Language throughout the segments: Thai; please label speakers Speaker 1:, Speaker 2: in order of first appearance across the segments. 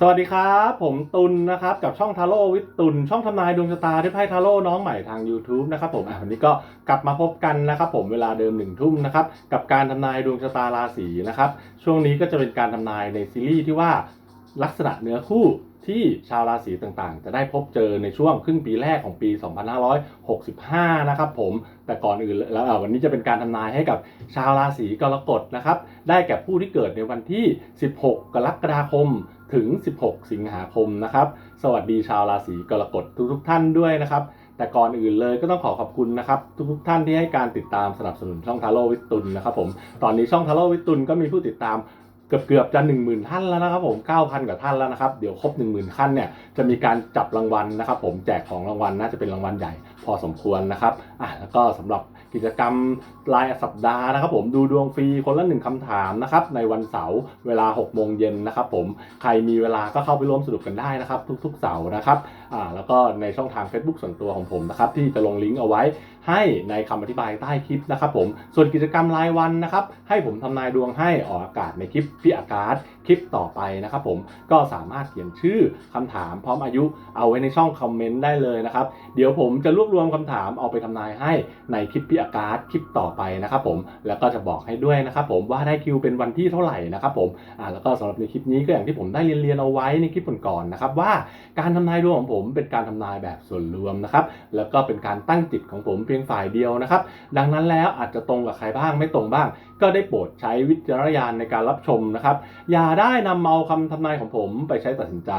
Speaker 1: สวัสดีครับ ผมตุลนะครับกับช่องทาโร่วิทตุลช่องทำนายดวงชะตาด้วยไพ่ทาโร่น้องใหม่ทาง YouTube นะครับผมวันนี้ก็กลับมาพบกันนะครับผมเวลาเดิมหนึ่งทุ่มนะครับกับการทำนายดวงชะตาราศีนะครับช่วงนี้ก็จะเป็นการทำนายในซีรีส์ที่ว่าลักษณะเนื้อคู่ที่ชาวราศีต่างๆ จะได้พบเจอในช่วงครึ่งปีแรกของปี 2565 นะครับผม แต่ก่อนอื่นแล้ววันนี้จะเป็นการทำนายให้กับชาวราศีกรกฎนะครับ ได้แก่ผู้ที่เกิดในวันที่ 16 กรกฎาคม ถึง 16 สิงหาคมนะครับ สวัสดีชาวราศีกรกฎทุกๆท่านด้วยนะครับ แต่ก่อนอื่นเลยก็ต้องขอขอบคุณนะครับ ทุกๆท่านที่ให้การติดตามสนับสนุนช่องทาโร่วิตุลนะครับผมตอนนี้ช่องทาโร่วิตุลก็มีผู้ติดตามเกือบเกือบๆจะ 1 0,000 ท่านแล้วนะครับผม9,000 กว่าท่านแล้วนะครับ เดี๋ยวครบ 10,000ท่านเนี่ยจะมีการจับรางวัลนะครับ ผมแจกของรางวัลน่าจะเป็นรางวัลใหญ่พอสมควรนะครับอะแล้วก็สำหรับ กิจกรรมรายสัปดาห์นะครับ ผมดูดวงฟรีคนละหนึ่งคำถามนะครับในวันเสาร์เวลา6โมงเย็นนะครับผมใครมีเวลาก็เข้าไปร่วมสนุกกันได้นะครับ ทุกๆเสาร์นะครับอ่าแล้วก็ในช่องทาง Facebook ส่วนตัวของผมนะครับที่จะลงลิงก์เอาไว้ให้ในคำอธิบายใต้คลิปนะครับผมส่วนกิจกรรมรายวันนะครับให้ผมทำนายดวงให้ออกอากาศในคลิปพี่อากาศ คลิปต่อไปนะครับผมก็สามารถเขียนชื่อคำถามพร้อมอายุเอาไว้ในช่องคอมเมนต์ได้เลยนะครับเดี๋ยวผมจะรวบรวมคำถามเอาไปทำนายให้ในคลิปพี่อากาศคลิปต่อไปนะครับผมแล้วก็จะบอกให้ด้วยนะครับผมว่าได้คิวเป็นวันที่เท่าไหร่นะครับผมอ่าแล้วก็สำหรับในคลิปนี้ก็อย่างที่ผมได้เรียนเรียนเอาไว้ในคลิปก่อนๆนะครับว่าการทำนายดวงของผมเป็นการทำนายแบบส่วนรวมนะครับแล้วก็เป็นการตั้งจิตของผมเพียงฝ่ายเดียวนะครับดังนั้นแล้วอาจจะตรงกับใครบ้างไม่ตรงบ้างก็ได้โปรดใช้วิจารณญาณในการรับชมนะครับ อย่าได้นำเอาคำทำนายของผมไปใช้ตัดสินใจ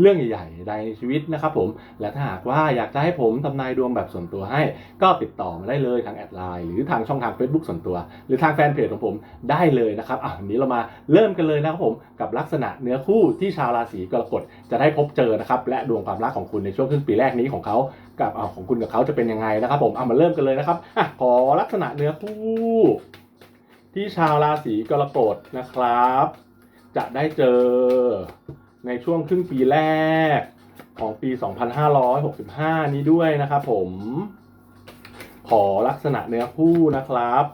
Speaker 1: เรื่องใหญ่ๆใในชีวิตนะครับผม และถ้าหากว่าอยากจะให้ผมทำนายดวงแบบส่วนตัวให้ ก็ติดต่อมาได้เลยทางแอดไลน์หรือทางช่องทาง Facebook ส่วนตัว หรือทางแฟนเพจของผมได้เลยนะครับอะนี้เรามาเริ่มกันเลยนะครับผมกับลักษณะเนื้อคู่ที่ชาวราศีกรกฎจะได้พบเจอนะครับและดวงความรักของคุณในช่วงครึ่งปีแรกนี้ของเขากับอ่าของคุณกับเขาจะเป็นยังไงนะครับผมเอามาเริ่มกันเลยนะครับอะขอลักษณะเนื้อคู่ ที่ชาวราศีกรกฎนะครับ จะได้เจอในช่วงครึ่งปีแรกของปี 2565 นี้ด้วยนะครับผม ขอลักษณะเนื้อคู่นะครับ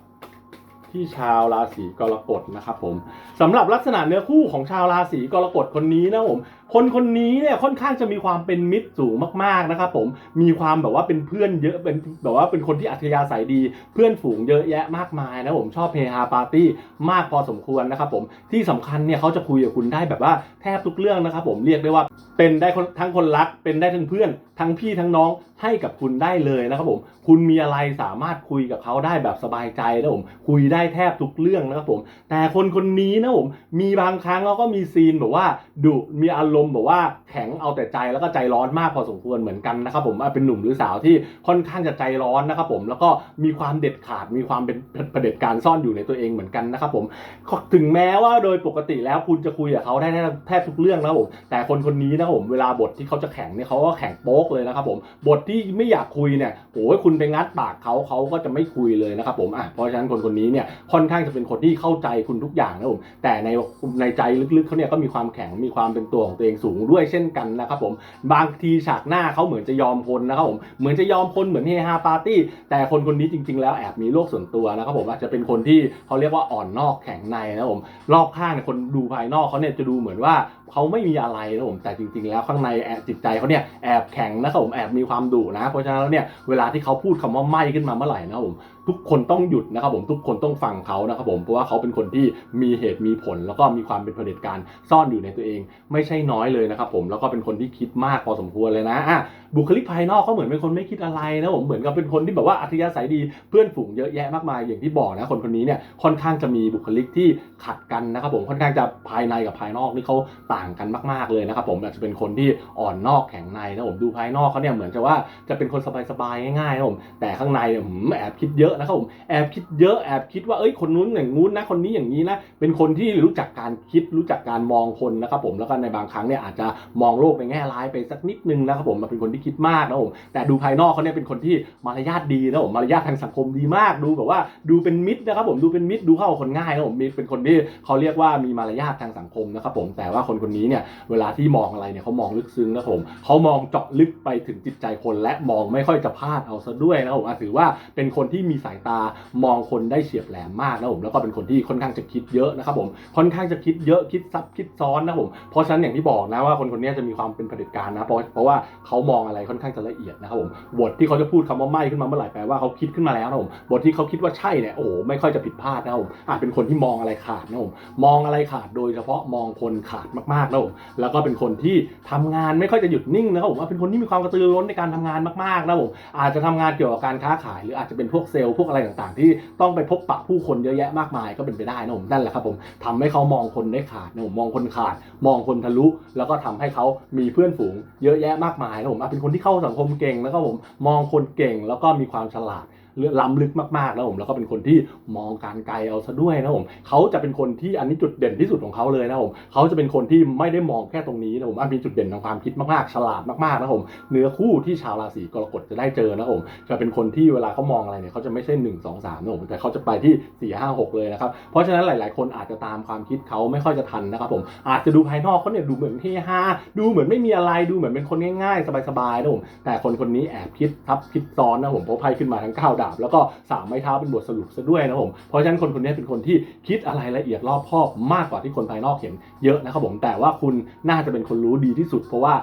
Speaker 1: ที่ชาวราศีกรกฎนะครับผมสำหรับลักษณะเนื้อคู่ของชาวราศีกรกฎคนนี้นะผม คนคนนี้เนี่ยค่อนข้างจะมีความเป็นมิตรสูงมากๆนะครับผมมีความแบบว่าเป็นเพื่อนเยอะเป็นแบบว่าเป็นคนที่อัธยาศัยดี เพื่อนฝูงเยอะแยะมากมายนะผมชอบเฮฮาปาร์ตี้มากพอสมควรนะครับผมที่สำคัญเนี่ยเขาจะคุยกับคุณได้แบบว่าแทบทุกเรื่องนะครับผมเรียกได้ว่าเป็นได้ทั้งคนรัก เป็นได้ทั้งเพื่อนทั้งพี่ทั้งน้องให้กับคุณได้เลยนะครับผม คุณมีอะไรสามารถคุยกับเขาได้แบบสบายใจนะผม คุยได้แทบทุกเรื่องนะครับผม แต่คนคนนี้นะผม มีบางครั้งเขาก็มีซีนแบบว่าดุมีอารมณ์แบบว่าแข็งเอาแต่ใจแล้วก็ใจร้อนมากพอสมควรเหมือนกันนะครับผมเป็นหนุ่มหรือสาวที่ค่อนข้างจะใจร้อนนะครับผมแล้วก็มีความเด็ดขาดมีความเป็นเผด็จการซ่อนอยู่ในตัวเองเหมือนกันนะครับผมถึงแม้ว่าโดยปกติแล้วคุณจะคุยกับเขาได้แทบทุกเรื่องนะครับผมแต่คนคนนี้นะครับผมเวลาบทที่เขาจะแข็งเนี่ยเขาก็แข็งโป๊กเลยนะครับผมบทที่ไม่อยากคุยเนี่ยโอ้ยคุณไปงัดปากเขาเขาก็จะไม่คุยเลยนะครับผมอะเพราะฉะนั้นคนคนนี้เนี่ยค่อนข้างจะเป็นคนที่เข้าใจคุณทุกอย่างนะผมแต่ในในใจลึกๆเขาเนี่ยก็มีความแข็งมีความเป็นตัวของตัวเองสูงด้วยเช่นกันนะครับผมบางทีฉากหน้าเขาเหมือนจะยอมพนนะครับผมเหมือนจะยอมพนเหมือนเฮฮาปาร์ตี้แต่คนคนนี้จริง ๆ แล้วแอบมีโรคส่วนตัวนะครับผมอาจจะเป็นคนที่เขาเรียกว่าอ่อนนอกแข็งในนะครับผมรอบข้างเนี่ยคนดูภายนอกเขาเนี่ยจะดูเหมือนว่า เขาไม่มีอะไรนะผมแต่จริงๆ แล้วข้างในแอบจิตใจเขาเนี่ยแอบแข็งนะครับผมแอบมีความดุนะ เพราะฉะนั้นแล้วเนี่ยเวลาที่เขาพูดคำว่าไม่ขึ้นมาเมื่อไหร่นะครับผมทุกคนต้องหยุดนะครับผมทุกคนต้องฟังเขานะครับผมเพราะว่าเขาเป็นคนที่มีเหตุมีผล แล้วก็มีความเป็นเผด็จการซ่อนอยู่ในตัวเอง ไม่ใช่น้อยเลยนะครับผมแล้วก็เป็นคนที่คิดมากพอสมควรเลยนะอะบุคลิกภายนอกเขาเหมือนเป็นคนไม่คิดอะไรนะผมเหมือนกับเป็นคนที่แบบว่าอัธยาศัยดีเพื่อนฝูงเยอะแยะมากมายอย่างที่บอกนะคนคนนี้เนี่ยค่อนข้างจะมีบุคลิกที่ขัดกันนะครับผมค่อนข้างจะภายในกับภายนอกนี่เขาต่าางกันมากๆเลยนะครับผมอาจจะเป็นคนที่อ่อนนอกแข็งในนะผมดูภายนอกเขาเนี่ยเหมือนจะว่าจะเป็นคนสบายๆง่ายๆนะผมแต่ข้างในเนี่ยหืมแอบคิดเยอะนะครับผมแอบคิดเยอะแอบคิดว่าเอ้ยคนนู้นอย่างงู้นนะคนนี้อย่างนี้นะเป็นคนที่รู้จักการคิดรู้จักการมองคนนะครับผมแล้วก็ในบางครั้งเนี่ยอาจจะมองโลกในแง่ร้ายไปสักนิดนึงนะครับผมเป็นคนที่คิดมากนะผมแต่ดูภายนอกเขาเนี่ยเป็นคนที่มารยาทดีนะผมมารยาททางสังคมดีมากดูแบบว่าดูเป็นมิตรนะครับผมดูเป็นมิตรดูเข้าคนง่ายนะผมมีเป็นคนที่เขาเรียกว่ามีมารยาททางสังคมนะครับผมแต่ว่าคนคนคนนี้เนี่ยเวลาที่มองอะไรเนี่ยเขามองลึกซึ้งนะผมเขามองเจาะลึกไปถึงจิตใจคนและมองไม่ค่อยจะพลาดเอาซะด้วยนะผมถือว่าเป็นคนที่มีสายตามองคนได้เฉียบแหลมมากนะผมแล้วก็เป็นคนที่ค่อนข้างจะคิดเยอะนะครับผมค่อนข้างจะคิดเยอะคิดซับคิดซ้อนนะผมเพราะฉะนั้นอย่างที่บอกนะว่าคนคนนี้จะมีความเป็นเผด็จการนะเพราะเพราะว่าเขามองอะไรค่อนข้างจะละเอียดนะครับผมบทที่เขาจะพูดคำว่าไม่ขึ้นมาเมื่อไหร่แปลว่าเขาคิดขึ้นมาแล้วนะผมบทที่เขาคิดว่าใช่เนี่ยโอ้โหไม่ค่อยจะผิดพลาดนะผมอาจเป็นคนที่มองอะไรขาดนะผมมองอะไรขาดโดยเฉพาะมองคนขาดมากๆนะผมแล้วก็เป็นคนที่ทำงานไม่ค่อยจะหยุดนิ่งนะครับผมว่าเป็นคนที่มีความกระตือรือร้นในการทำงานมากๆนะผมอาจจะทำงานเกี่ยวกับการค้าขาย หรืออาจจะเป็นพวกเซลล์พวกอะไรต่างๆ ที่ต้องไปพบปะผู้คนเยอะแยะมากมายก็เป็นไปได้นะผมนั่นแหละครับผมทำให้เขามองคนได้ขาดนะผมมองคนขาด มองคนทะลุ แล้วก็ทำให้เขามีเพื่อนฝูงเยอะแยะมากมายนะผมเป็นคนที่เข้าสังคมเก่งแล้วก็ผมมองคนเก่งแล้วก็มีความฉลาด ล้ำลึกมากๆแล้วผมแล้วก็เป็นคนที่มองการไกลเอาซะด้วยนะผมเขาจะเป็นคนที่อันนี้จุดเด่นที่สุดของเขาเลยนะผมเขาจะเป็นคนที่ไม่ได้มองแค่ตรงนี้นะผมอันเป็นจุดเด่นทางความคิดมากๆฉลาดมากๆนะผมเนื้อคู่ที่ชาวราศีกรกฎจะได้เจอนะผมจะเป็นคนที่เวลาเขามองอะไรเนี่ยเขาจะไม่ใช่1 2 3นะผมแต่เขาจะไปที่ 4 5 6 เลยนะครับเพราะฉะนั้นหลาย ๆ คนอาจจะตามความคิดเขาไม่ค่อยจะทันนะครับผมอาจจะดูภายนอกเขาเนี่ยดูเหมือนเฮฮาดูเหมือนไม่มีอะไรดูเหมือนเป็นคนง่าย ๆ สบายๆนะผมแต่คนคนนี้แอบคิดทับคิดซ้อนนะผมเพราะไพ่ขึ้นมาทั้งเก้าดาบ แล้วก็สามไม้เท้าเป็นบทสรุปซะด้วยนะผมเพราะฉะนั้นคนคนนี้เป็นคนที่คิดอะไรละเอียดรอบคอบมากกว่าที่คนภายนอกเห็นเยอะนะครับผมแต่ว่าคุณน่าจะเป็นคนรู้ดีที่สุด เพราะว่า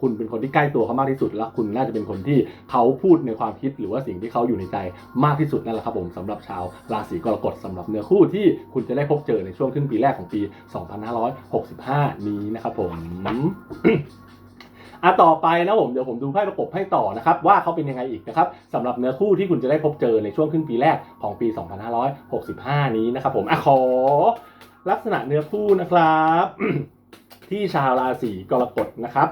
Speaker 1: คุณเป็นคนที่ใกล้ตัวเขามากที่สุด แล้วคุณน่าจะเป็นคนที่เขาพูดในความคิดหรือว่าสิ่งที่เขาอยู่ในใจมากที่สุดนั่นแหละครับผมสำหรับชาวราศีกรกฎสำหรับเนื้อคู่ที่คุณจะได้พบเจอในช่วงครึ่งปีแรกของปี 2565 นี้นะครับผม อะต่อไปนะผมเดี๋ยวผมดูไพ่ประกบให้ต่อนะครับว่าเขาเป็นยังไงอีกนะครับสำหรับเนื้อคู่ที่คุณจะได้พบเจอในช่วงครึ่งปีแรกของปี 2565 นี้นะครับผมอะขอลักษณะเนื้อคู่นะครับ ที่ชาวราศีกรกฎนะครับ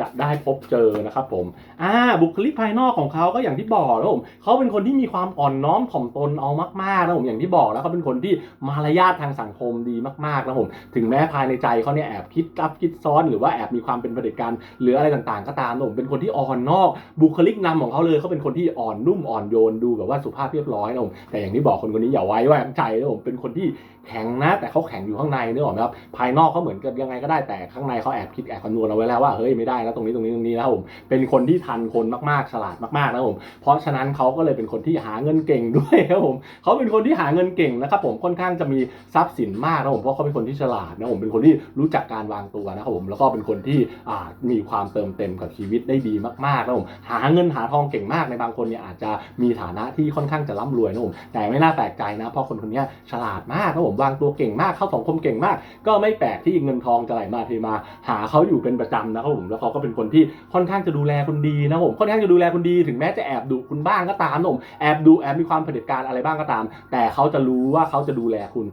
Speaker 1: จะได้พบเจอนะครับผมอ่าบุคลิกภายนอกของเขาก็อย่างที่บอกนะผมเขาเป็นคนที่มีความอ่อนน้อมถ่อมตนเอามากๆนะผมอย่างที่บอกแล้วเขาเป็นคนที่มารยาททางสังคมดีมากๆนะผมถึงแม้ภายในใจเขาเนี่ยแอบคิดลับคิดซ้อนหรือว่าแอบมีความเป็นประเด็จการหรืออะไรต่างๆ ก็ตามนะผมเป็นคนที่อ่อนนอก บุคลิกนำของเขาเลยเขาเป็นคนที่อ่อนนุ่มอ่อนโยนดูแบบว่าสุภาพเรียบร้อยนะผมแต่อย่างที่บอกคนคนนี้อย่าไว้ไว้ใจนะผมเป็นคนที่แข็งนะ แต่เขาแข็งอยู่ข้างในนึกออกไหมครับภายนอกเขาเหมือนกับยังไงก็ได้แต่ข้างในเขาแอบคิดแอบคำนวณเอาไว้แล้วว่าเฮ้ยไม่ได้แล้วตรงนี้ตรงนี้ตรงนี้นะผมเป็นคนที่ทันคนมากๆฉลาดมากๆนะผมเพราะฉะนั้นเขาก็เลยเป็นคนที่หาเงินเก่งด้วยครับผมเขาเป็นคนที่หาเงินเก่งนะครับผมค่อนข้างจะมีทรัพย์สินมากนะผมเพราะเขาเป็นคนที่ฉลาดนะผมเป็นคนที่รู้จักการวางตัวนะครับผมแล้วก็เป็นคนที่มีความเติมเต็มกับชีวิตได้ดีมากๆนะผมหาเงินหาทองเก่งมากในบางคนเนี่ยอาจจะมีฐานะที่ค่อนข้างจะร่ำรวยนะผมแต่ไม่น่าแปลกใจนะเพราะคนคนนี้ฉลาดมากนะผมวางตัวเก่งมากเข้าสังคมเก่งมาก ก็ไม่แปลกที่เงินทองจะไหลมาเทมา หาเขาอยู่เป็นประจำนะครับผมแล้วเขาก็เป็นคนที่ค่อนข้างจะดูแลคุณดีนะผมค่อนข้างจะดูแลคุณดีถึงแม้จะแอบดุคุณบ้างก็ตามผมแอบดูแอบมีความเผด็จการอะไรบ้างก็ตาม แต่เขาจะรู้ว่าเขาจะดูแลคุณ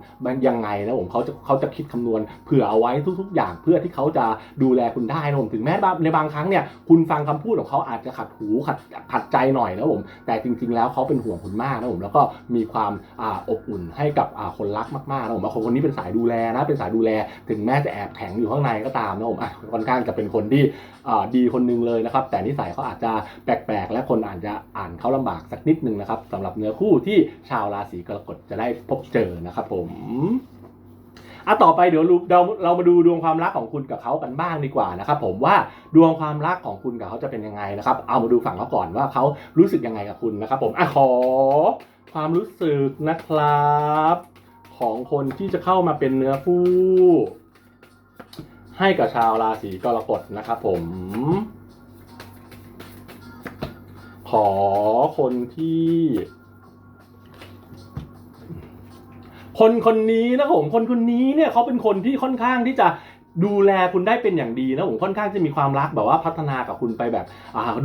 Speaker 1: ยังไงนะผมเขาจะเขาจะคิดคำนวณเผื่อเอาไว้ทุก ๆ อย่างเพื่อที่เขาจะดูแลคุณได้นะผมถึงแม้ในบางครั้งเนี่ยคุณฟังคำพูดของเขาอาจจะขัดหูขัดขัดใจหน่อยนะผมแต่จริง ๆ แล้วเขาเป็นห่วงคุณมากนะผมแล้วก็มีความออบอุ่นให้กับคนรักมากๆนะผมว่าคนคนนี้เป็นสายดูแลนะเป็นสายดูแล ถึงแม้จะแอบแข็งอยู่ข้างในก็ตามนะผมอะค่อนข้างจะเป็นคนที่ดีคนหนึงเลยนะครับ แต่นิสัยเขาอาจจะแปลกๆ และคนอาจจะอ่านเขาลำบากสักนิดนึงนะครับสำหรับเนื้อคู่ที่ชาวราศีกรกฎจะได้พบเจอนะครับผมอะต่อไปเดี๋ยวเราเรามาดูดวงความรักของคุณกับเขากันบ้างดีกว่านะครับผมว่าดวงความรักของคุณกับเขาจะเป็นยังไงนะครับ เอามาดูฝั่งเขาก่อนว่าเขารู้สึกยังไงกับคุณนะครับ ผมอะขอความรู้สึกนะครับ ของคนที่จะเข้ามาเป็นเนื้อคู่ ให้กับชาวราศีกรกฎนะครับผม ขอคนที่ คนคนนี้นะผมคนคนนี้เนี่ยเขาเป็นคนที่ค่อนข้างที่จะ ดูแลคุณได้เป็นอย่างดีนะผมค่อนข้างจะมีความรักแบบว่าพัฒนากับคุณไปแบบ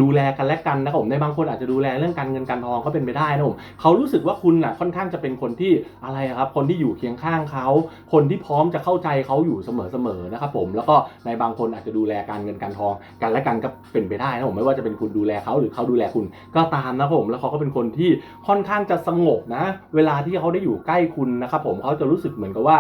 Speaker 1: ดูแลกันและกันนะครับผมในบางคนอาจจะดูแลเรื่องการเงินการทองก็เป็นไปได้นะผมเขารู้สึกว่าคุณน่ะค่อนข้างจะเป็นคนที่อะไรครับคนที่อยู่เคียงข้างเขา คนที่พร้อมจะเข้าใจเขาอยู่เสมอๆนะครับผมแล้วก็ในบางคนอาจจะดูแลการเงินการทองกันและกันก็เป็นไปได้นะผมไม่ว่าจะเป็นคุณดูแลเขาหรือเขาดูแลคุณก็ตามนะผมแล้วเขาก็เป็นคนที่ค่อนข้างจะสงบนะ เวลาที่เขาได้อยู่ใกล้คุณนะครับผมเขาจะรู้สึกเหมือนกับว่า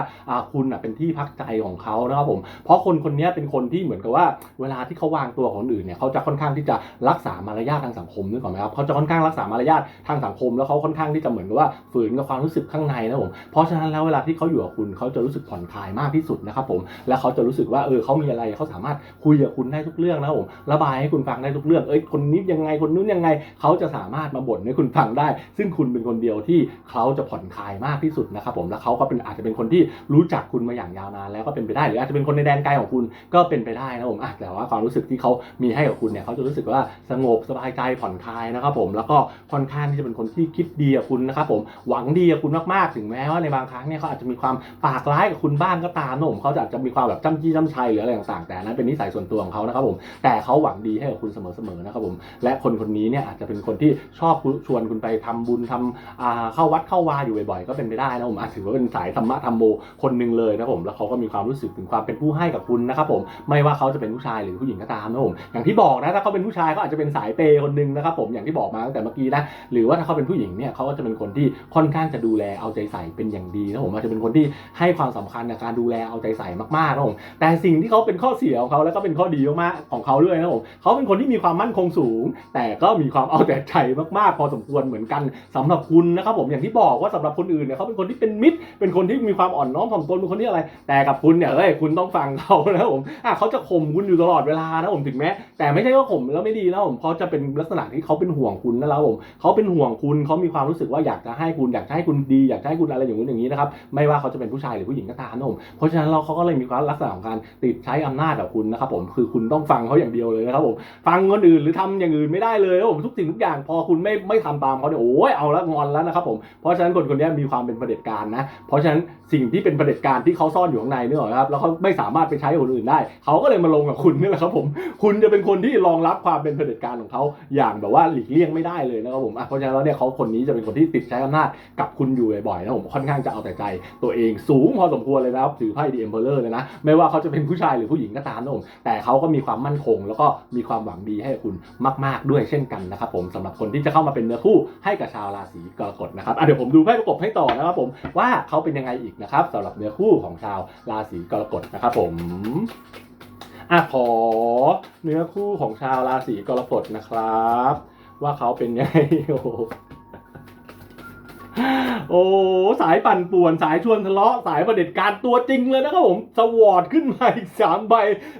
Speaker 1: คุณอะเป็นที่พักใจของเขานะครับผมเพราะคนคนนี้เป็นคนที่เหมือนกับว่า เวลาที่เขาวางตัวของคนอื่นเนี่ยเขาจะค่อนข้างที่จะรักษามารยาททางสังคมนึกออกไหมครับเขาจะค่อนข้างรักษามารยาททางสังคม แล้วเขาค่อนข้างที่จะเหมือนกับว่าฝืนกับความรู้สึกข้างในนะผมเพราะฉะนั้นแล้วเวลาที่เขาอยู่กับคุณเขาจะรู้สึกผ่อนคลายมากที่สุดนะครับผมและเขาจะรู้สึกว่าเออเขามีอะไรเขาสามารถคุยกับคุณได้ทุกเรื่องนะผมระบายให้คุณฟังได้ทุกเรื่องเอ้ยคนนี้ยังไงคนนู้นยังไงเขาจะสามารถมาบ่นให้คุณฟังได้ ซึ่งคุณเป็นคนเดียวที่เขาจะผ่อนคลายมากที่สุดนะครับผมและเขาก็เป็นอาจจะเป็นคนที่รู้จักคุณมาอย่างยาวนานแล้วก็เป็นไปได้หรืออาจจะเป็นคนในแดนไกลของคุณก็เป็นไปได้นะผมะแต่ว่าความรู้สึกที่เขามีให้กับคุณเนี่ยเขาจะรู้สึกว่าสงบสบายใจผ่อนคลายนะครับผมแล้วก็ค่อนข้างที่จะเป็นคนที่คิดดีกับคุณนะครับผมหวังดีกับคุณมากๆถึงแม้ว่าในบางครั้งเนี่ยเขาอาจจะมีความปากร้ายกับคุณบ้างก็ตามนะผมเขาอาจจะมีความแบบจ้ำจี้จ้ำชัยหรืออะไรต่างๆแต่นั้นเป็นนิสัยส่วนตัวของเขานะครับผมแต่เขาหวังดีให้กับคุณเสมอๆนะครับผมและคนคนนี้เนี่ยอาจจะเป็นคนที่ชอบชวนคุณไปทำบุญทำอาเข้าวัดเข้าวาอยู่บ่อยๆ ก็เป็นไปได้นะผมอาจถือว่าเป็นสายธรรมะธรรมโมคนหนึ่งเลยนะผมแล้วเขาก็มีความรู้สึกถึงความเป็นผู้ให้กับคุณนะครับผมไม่ว่าเขาจะเป็นผู้ชายหรือผู้หญิงก็ตามนะผมอย่างที่บอกนะถ้าเขาเป็นผู้ชายเขาอาจจะเป็นสายเปย์คนหนึ่งนะครับผมอย่างที่บอกมาตั้งแต่เมื่อกี้นะหรือว่าถ้าเขาเป็นผู้หญิงเนี่ยเขาก็จะเป็นคนที่ค่อนข้างจะดูแลเอาใจใส่เป็นอย่างดีนะผมอาจจะเป็นคนที่ให้ความสำคัญในการดูแลเอาใจใส่มากๆนะผมแต่สิ่งที่เขาเป็นข้อเสียของเขาแล้วก็เป็นข้อดีมากๆของเขาด้วยนะผมเขาเป็นคนที่มีความมั่นคงสูง แต่ก็มีความเอาแต่ใจมากๆ พอสมควรเหมือนกันสำหรับคุณนะครับผมอย่างที่บอกว่าสำหรับคนอื่นเนี่ยเขาเป็นคนที่เป็นมิตร เป็นคนที่มีความอ่อนน้อมถ่อมตนเป็นคนที่อะไร แต่กับคุณเนี่ยเอ้ยคุณต้องฟังเขานะผมอะเขาจะข่มคุณอยู่ตลอดเวลานะผมถึงแม้แต่ไม่ใช่ว่าข่มแล้วไม่ดีนะผมเขาจะเป็นลักษณะที่เขาเป็นห่วงคุณนะครับผมเขาเป็นห่วงคุณเขามีความรู้สึกว่าอยากจะให้คุณอยากจะให้คุณดีอยากจะให้คุณอะไรอย่างนู้นอย่างนี้นะครับไม่ว่าเขาจะเป็นผู้ชายหรือผู้หญิงก็ตามนะผมเพราะฉะนั้นเราเขาก็เลยมีความลักษณะของการติดใช้อำนาจกับคุณนะครับผมคือคุณต้องฟังเขาอย่างเดียวเลยนะครับผมฟังคนอื่นหรือทำอย่างอื่นไม่ได้เลยนะผมทุกสิ่งทุกอย่างพอคุณไม่ไม่ทำตามเขาเนี่ยโอ้ยเอาละงอนแล้วนะครับผมเพราะฉะนั้นคนคนนี้มีความเป็นเผด็จการนะ เพราะฉะนั้นสิ่งที่เป็นเผด็จการที่เขาซ่อนอยู่ข้างในนี่หรอครับแล้วเขาไม่สามารถามารถไปใช้คนอื่นได้ เขาก็เลยมาลงกับคุณนี่แหละครับผม คุณจะเป็นคนที่รองรับความเป็นเผด็จการของเขาอย่างแบบว่าหลีกเลี่ยงไม่ได้เลยนะครับผมเพราะฉะนั้นแล้วเนี่ยเขาคนนี้จะเป็นคนที่ติดใช้อำนาจกับคุณอยู่บ่อยๆนะผมค่อนข้างจะเอาแต่ใจ ตัวเองสูงพอสมควรเลยนะครับถือไพ่ดีเอ็มเพลเลอร์เลยนะไม่ว่าเขาจะเป็นผู้ชายหรือผู้หญิงก็ตามนะผมแต่เขาก็มีความมั่นคง แล้วก็มีความหวังดีให้คุณมาก ๆด้วยเช่นกันนะครับผมสำหรับคนที่จะเข้ามาเป็นเนื้อคู่ให้กับชาวราศีกรกฎนะครับเดี๋ยวผมดูไพ่ประกบให้ต่อนะครับผมว่าเขาเป็นยังไงอีกนะครับสำหรับเนื้อคู่ของชาวราศีกรกฎนะครับผมอะขอเนื้อคู่ของชาวราศีกรกฎนะครับ ว่าเขาเป็นยังไงโอ้ โอ้สายปั่นป่วนสายชวนทะเลาะสายประเด็จการตัวจริงเลยนะครับผมสวอร์ดขึ้นมาอีกสามใบ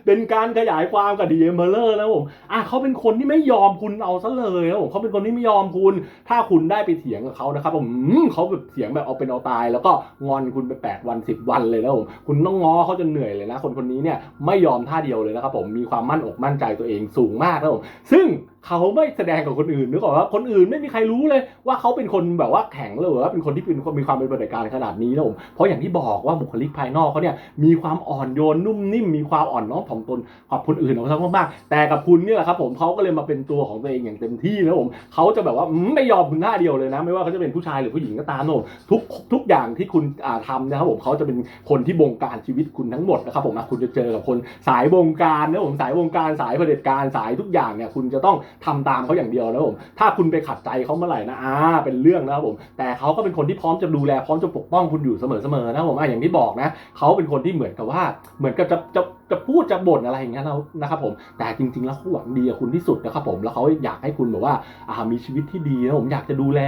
Speaker 1: เป็นการขยายความกับดีเอมเบอร์เลอร์นะผมอะเขาเป็นคนที่ไม่ยอมคุณเอาซะเลยนะผมเขาเป็นคนที่ไม่ยอมคุณ ถ้าคุณได้ไปเถียงกับเขานะครับผมอืมเขาแบบเถียงแบบเอาเป็นเอาตาย แล้วก็งอนคุณไปแปดวันสิบวันเลยนะผมคุณต้องง้อเขาจนเหนื่อยเลยนะคนคนนี้เนี่ยไม่ยอมท่าเดียวเลยนะครับผมมีความมั่นอกมั่นใจตัวเองสูงมากนะผมซึ่ง เขาไม่แสดงกับคนอื่นนึกออกว่าคนอื่นไม่มีใครรู้เลยว่าเขาเป็นคนแบบว่าแข็งเลยหรือว่าเป็นคนที่เป็นคนมีความเป็นปฏิการขนาดนี้นะผมเพราะอย่างที่บอกว่าบุคลิกภายนอกเขาเนี่ยมีความอ่อนโยนนุ่มนิ่มมีความอ่อนน้อมถ่อมตนขอบคนอื่นของเขามากๆแต่กับคุณเนี่ยแหละครับผมเขาก็เลยมาเป็นตัวของตัวเองอย่างเต็มที่นะผมเขาจะแบบว่าไม่ยอมคุณหน้าเดียวเลยนะ ไม่ว่าเขาจะเป็นผู้ชายหรือผู้หญิงก็ตามนะผมทุกทุกอย่างที่คุณทำนะครับผมเขาจะเป็นคนที่บงการชีวิตคุณทั้งหมดนะครับผมอะคุณจะเจอกับคนสายบงการนะผมสายบงการสายเผด็จการสายทุกอย่างเนี่ยคุณจะต้องทำตามเขาอย่างเดียวนะผมถ้าคุณไปขัดใจเขาเมื่อไหร่นะอ่าเป็นเรื่องนะครับผมแต่เขาก็เป็นคนที่พร้อมจะดูแลพร้อมจะปกป้องคุณอยู่เสมอๆนะผมอะอย่างที่บอกนะเขาเป็นคนที่เหมือนกับว่าเหมือนกับจะจะจะพูดจะบ่นอะไรอย่างเงี้ยนะนะครับผมแต่จริง ๆ แล้วเขาหวังดีกับคุณที่สุดนะครับผมแล้วเขาอยากให้คุณแบบว่าอ่ามีชีวิตที่ดีนะผมอยากจะดูแล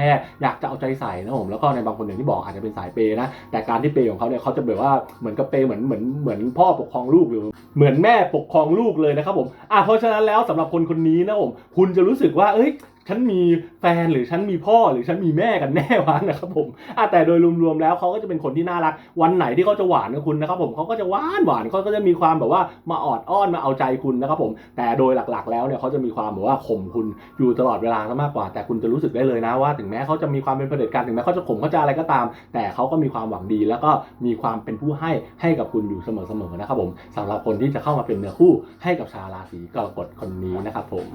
Speaker 1: อยากจะเอาใจใส่นะผมแล้วก็ในบางคนอย่างที่บอกอาจจะเป็นสายเปย์นะแต่การที่เปย์ของเขาเนี่ยเขาจะแบบว่าเหมือนกับเปย์เหมือนเหมือนเหมือนพ่อปกครองลูกหรือเหมือนแม่ปกครองลูกเลยนะครับผมอะเพราะฉะนั้นแล้วสำหรับคนคนนี้นะผมคุณจะรู้สึกว่าเอ้ย ฉันมีแฟนหรือฉันมีพ่อหรือฉันมีแม่กันแน่วะนะครับผมอแต่โดยรวมๆแล้วเขาก็จะเป็นคนที่น่ารัก วันไหนที่เขาจะหวานกับคุณนะครับผมเขาก็จะหวานหวานเขาก็จะมีความแบบว่ามาออดอ้อนมาเอาใจคุณนะครับผม แต่โดยหลักๆ แล้วเนี่ยเขาจะมีความแบบว่าข่มคุณอยู่ตลอดเวลาซะมากกว่า แต่คุณจะรู้สึกได้เลยนะว่า ถึงแม้เขาจะมีความเป็นเผด็จการถึงแม้เขาจะข่มเขาจะอะไรก็ตาม แต่เขาก็มีความหวังดี แล้วก็มีความเป็นผู้ให้ให้กับคุณอยู่เสมอๆนะครับผมสำหรับคนที่จะเข้ามาเป็นเนื้อคู่ให้กับชาวราศีกรกฎคนนี้นะครับผม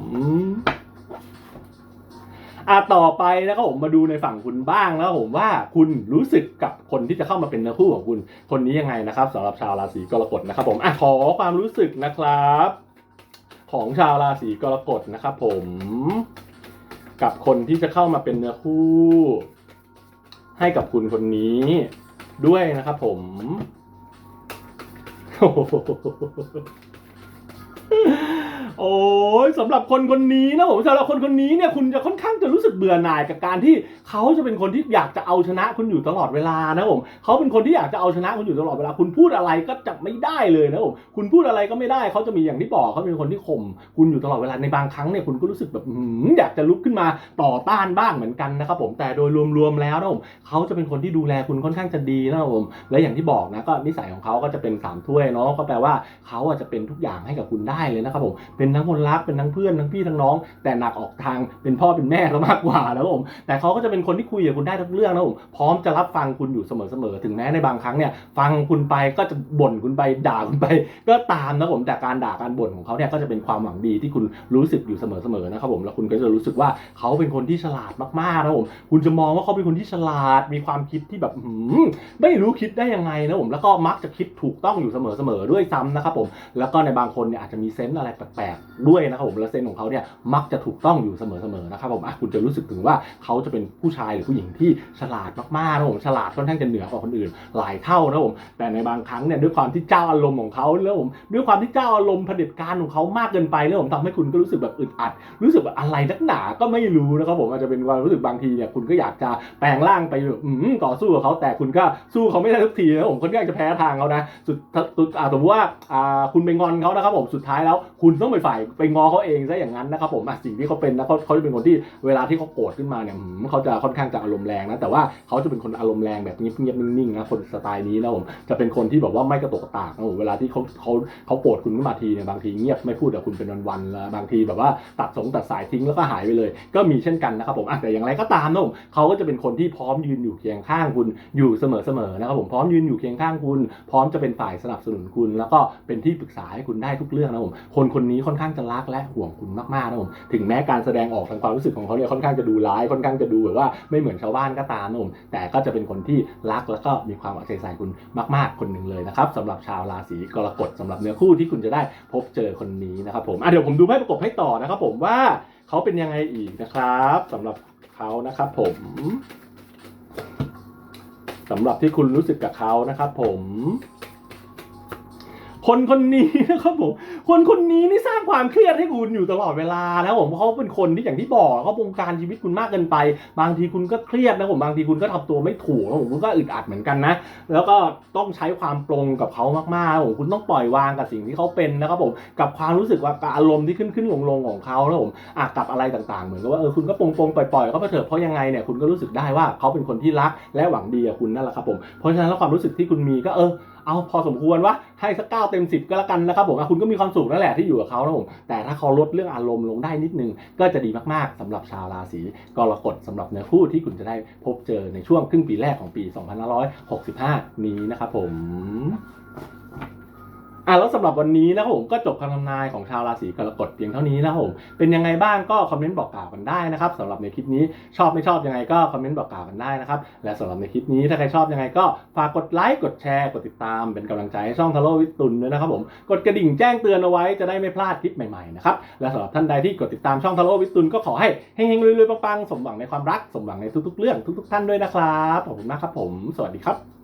Speaker 1: อะต่อไปนะครับผมมาดูในฝั่งคุณบ้างแล้วผมว่าคุณรู้สึกกับคนที่จะเข้ามาเป็นเนื้อคู่ของคุณ คนนี้ยังไงนะครับสำหรับชาวราศีกรกฎนะครับผมอะขอความรู้สึกนะครับ ของชาวราศีกรกฎนะครับผมกับคนที่จะเข้ามาเป็นเนื้อคู่ ให้กับคุณคนนี้ด้วยนะครับผมโอ้ โอ้ยสำหรับคนคนนี้นะผมสำหรับคนคนนี้เนี่ยคุณจะค่อนข้างจะรู้สึกเบื่อหน่ายกับการที่ เขาจะเป็นคนที่อยากจะเอาชนะคุณอยู่ตลอดเวลานะผมเขาเป็นคนที่อยากจะเอาชนะคุณอยู่ตลอดเวลา คุณพูดอะไรก็จะไม่ได้เลยนะผมคุณพูดอะไรก็ไม่ได้เขาจะมีอย่างที่บอกเขาเป็นคนที่ข่มคุณอยู่ตลอดเวลาในบางครั้งเนี่ยคุณก็รู้สึกแบบอยากจะลุกขึ้นมาต่อต้านบ้างเหมือนกันนะครับผมแต่โดยรวมๆแล้วนะผมเขาจะเป็นคนที่ดูแลคุณค่อนข้างจะดีนะครับผมและอย่างที่บอกนะก็นิสัยของเขาก็จะเป็นสามถ้วยเนาะก็แปลว่าเขาอาจจะเป็นทุกอย่างให้กับคุณได้เลยนะครับผมเป็นทั้งคนรักเป็นทั้งเพื่อนทั้งพี่ทั้งน้อง แต่หนักออกทางเป็นพ่อเป็นแม่ซะมากกว่านะครับผมแต่เขาก็จะเป็นคนที่คุยกับคุณได้ทุกเรื่องนะผมพร้อมจะรับฟังคุณอยู่เสมอๆถึงแม้ในบางครั้งเนี่ยฟังคุณไปก็จะบ่นคุณไปด่าคุณไป ก็ตามนะครับผมแต่การด่าการบ่นของเขาเนี่ยก็จะเป็นความหวังดีที่คุณรู้สึกอยู่เสมอๆนะครับผมแล้วคุณก็จะรู้สึกว่าเขาเป็นคนที่ฉลาดมากๆนะผมคุณจะมองว่าเขาเป็นคนที่ฉลาดมีความคิดที่แบบหือไม่รู้คิดได้ยังไงนะผมแล้วก็มักจะคิดถูกต้องอยู่เสมอๆด้วยซ้ำนะครับผมแล้วก็ในบางคนเนี่ยอาจจะมีเซนส์อะไรแปลกๆด้วยนะครับผมแล้วเซนส์ของเขาเนี่ยมักจะถูกต้องอยู่เสมอๆนะครับผมคุณจะรู้สึกถึงว่าเขาจะเป็นผู้ชายหรือผู้หญิงที่ฉลาดมากๆนะผมฉลาดค่อนข้างจะเหนือกว่าคนอื่น หลายเท่านะผมแต่ในบางครั้งเนี่ยด้วยความที่เจ้าอารมณ์ของเขาแล้วผมด้วยความที่เจ้าอารมณ์เผด็จการของเขามากเกินไปแล้วผมทำให้คุณก็รู้สึกแบบอึดอัด รู้สึกว่าอะไรนักหนาก็ไม่รู้นะครับผมอาจจะเป็นความรู้สึกบางทีเนี่ยคุณก็อยากจะแปลงร่างไปแบบอืมต่อสู้กับเขาแต่คุณก็สู้เขาไม่ได้ทุกทีนะผมค่อนข้างจะแพ้ทางเขานะสุดสุดอาสมมติว่าอ่าคุณไปงอนเขานะครับผมสุดท้ายแล้ว คุณต้องไปฝ่ายไปงอเขาเองซะอย่างนั้นนะครับผมสิ่งที่เขาเป็นนะเขาเขาจะเป็นคนที่เวลาที่เขาโกรธขึ้นมาเนี่ยเขาจะค่อนข้างจะอารมณ์แรงนะแต่ว่าเขาจะเป็นคนอารมณ์แรงแบบเงียบๆนิ่งๆนะคนสไตล์นี้นะผมจะเป็นคนที่แบบว่าไม่กระตกกตากนะผมเวลาที่เขาเขาเขาโกรธคุณขึ้นมาทีเนี่ยบางทีเงียบไม่พูดกับคุณเป็นวันๆแล้วบางทีแบบว่าตัดสงตัดสายทิ้งแล้วก็หายไปเลย ก็มีเช่นกันนะครับผมแต่อย่างไรก็ตามนะผมเขาก็จะเป็นคนที่พร้อมยืนอยู่เคียงข้างคุณอยู่เสมอๆนะครับผมพร้อมยืนอยู่เคียงข้างคุณ พร้อมจะเป็นฝ่ายสนับสนุนคุณ แล้วก็เป็นที่ปรึกษาให้คุณได้ทุกเรื่องนะผมคนคนนี้ค่อนข้างจะรักและห่วงคุณมากๆนะผมถึงแม้การแสดงออกทางความรู้สึกของเขาเนี่ยค่อนข้างจะดูร้ายค่อนข้างจะดูแบบว่าไม่เหมือนชาวบ้านก็ตามนะผมแต่ก็จะเป็นคนที่รักแล้วก็มีความเอาใจใส่คุณมาก ๆ คนหนึ่งเลยนะครับสำหรับชาวราศีกรกฎสำหรับเนื้อคู่ที่คุณจะได้พบเจอคนนี้นะครับผมอะเดี๋ยวผมดูไพ่ประกบให้ต่อนะครับ ผมว่าเขาเป็นยังไงอีกนะครับสำหรับเขานะครับ ผมสำหรับที่คุณรู้สึกกับเขานะครับ ผม คนคนนี้นะครับผม คนคนนี้นี่สร้างความเครียดให้คุณอยู่ตลอดเวลานะผมเขาเป็นคนที่อย่างที่บอกเขาบงการชีวิตคุณมากเกินไป บางทีคุณก็เครียดนะผมบางทีคุณก็ทำตัวไม่ถูกนะผมคุณก็อึดอัดเหมือนกันนะ แล้วก็ต้องใช้ความปรงกับเขามากๆผมคุณต้องปล่อยวางกับสิ่งที่เขาเป็นนะครับผมกับความรู้สึกว่าอารมณ์ที่ขึ้นขึ้นลงลงของเขานะผมอะกับอะไรต่างๆ เหมือนกับว่าเออคุณก็ปรงปรงปล่อยปล่อยๆเขาไปเถอะเพราะยังไงเนี่ยคุณก็รู้สึกได้ว่าเขาเป็นคนที่รักและหวังดีกับคุณนั่นแหละครับผมเพราะฉะนั้นแล้วความรู้สึกที่คุณมีก็เออเอาพอสมควรวะให้สักเก้าเต็มสิบก็แล้วกันนะครับผมคุณก็มีความสุขนั่นแหละที่อยู่กับเขานะผมแต่ถ้าเขาลดเรื่องอารมณ์ลงได้นิดนึง ก็จะดีมากๆสำหรับชาวราศีกรกฎสำหรับเนื้อคู่ที่คุณจะได้พบเจอในช่วงครึ่งปีแรกของปี 2565 นี้นะครับผม อะแล้วสำหรับวันนี้นะครับผมก็จบคำทำนายของชาวราศีกรกฎเพียงเท่านี้นะครับผมเป็นยังไงบ้างก็คอมเมนต์บอกกล่าวกันได้นะครับสำหรับในคลิปนี้ชอบไม่ชอบยังไงก็คอมเมนต์บอกกล่าวกันได้นะครับและสำหรับในคลิปนี้ถ้าใครชอบยังไงก็ฝากกดไลค์กดแชร์กดติดตามเป็นกำลังใจให้ช่องทาโร่วิตุนด้วยนะครับผมกดกระดิ่งแจ้งเตือนเอาไว้จะได้ไม่พลาดคลิปใหม่ๆนะครับและสำหรับท่านใดที่กดติดตามช่องทาโร่วิตุนก็ขอให้เฮงๆรวยๆปังๆสมหวังในความรักสมหวังในทุกๆ เรื่องทุก ๆ ท่านด้วยนะครับขอบคุณมากครับผม สวัสดีครับ